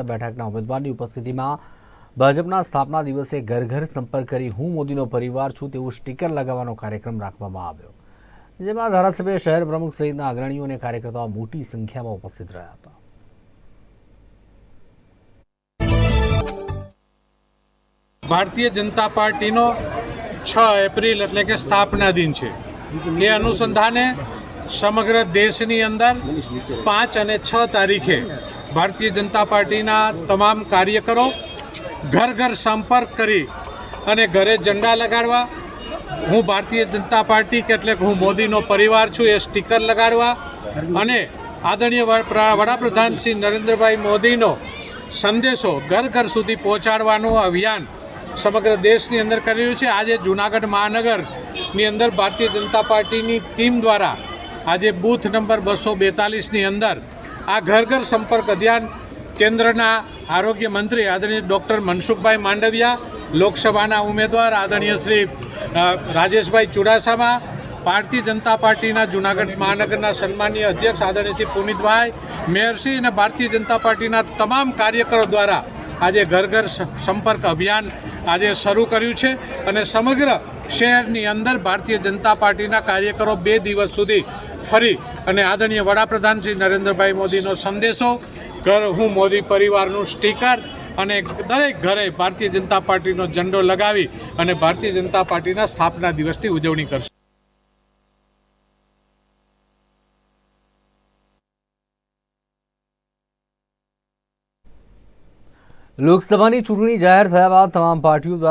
બેઠકના ઉમેદવારની ઉપસ્થિતિમાં ભાજપના સ્થાપના દિવસે ઘર ઘર સંપર્ક કરી હું મોદીનો પરિવાર છું તેવું સ્ટીકર લગાવવાનો કાર્યક્રમ રાખવામાં આવ્યો. જેમાં ધારાસભ્ય શહેર પ્રમુખ સહિતના અગ્રણીઓ અને કાર્યકર્તાઓ મોટી સંખ્યામાં ઉપસ્થિત રહ્યા હતા. ભારતીય જનતા પાર્ટીનો છ એપ્રિલ એટલે કે સ્થાપના દિન છે. એ અનુસંધાને સમગ્ર દેશની અંદર પાંચ અને છ તારીખે ભારતીય જનતા પાર્ટીના તમામ કાર્યકરો ઘર ઘર સંપર્ક કરી અને ઘરે ઝંડા લગાડવા. હું ભારતીય જનતા પાર્ટી કે હું મોદીનો પરિવાર છું એ સ્ટીકર લગાડવા અને આદરણીય વડા- વડાપ્રધાન શ્રી નરેન્દ્રભાઈ મોદીનો સંદેશો ઘર ઘર સુધી પહોંચાડવાનું અભિયાન સમગ્ર દેશની અંદર કરી રહ્યું છે. આજે જૂનાગઢ મહાનગરની અંદર ભારતીય જનતા પાર્ટીની ટીમ દ્વારા આજે બૂથ નંબર બસો બેતાલીસની અંદર આ ઘર ઘર સંપર્ક અભિયાન કેન્દ્રના આરોગ્ય મંત્રી આદરણીય ડૉક્ટર મનસુખભાઈ માંડવિયા, લોકસભાના ઉમેદવાર આદરણીય શ્રી રાજેશભાઈ ચુડાસામા, ભારતીય જનતા પાર્ટીના જૂનાગઢ મહાનગરના સન્માનીય અધ્યક્ષ આદરણીય શ્રી પુનિતભાઈ મેયરશ્રી અને ભારતીય જનતા પાર્ટીના તમામ કાર્યકરો દ્વારા આજે ઘર ઘર સંપર્ક અભિયાન આજે શરૂ કર્યું છે અને સમગ્ર શહેરની અંદર ભારતીય જનતા પાર્ટીના કાર્યકરો બે દિવસ સુધી ફરી અને આદરણીય વડાપ્રધાન શ્રી નરેન્દ્રભાઈ મોદીનો સંદેશો, ઘર હું મોદી પરિવારનું સ્ટીકર અને દરેક ઘરે ભારતીય જનતા પાર્ટીનો ઝંડો લગાવી અને ભારતીય જનતા પાર્ટીના સ્થાપના દિવસની ઉજવણી કરશે. લોકસભાની ચૂંટણી જાહેર થયા બાદ તમામ પાર્ટીઓ દ્વારા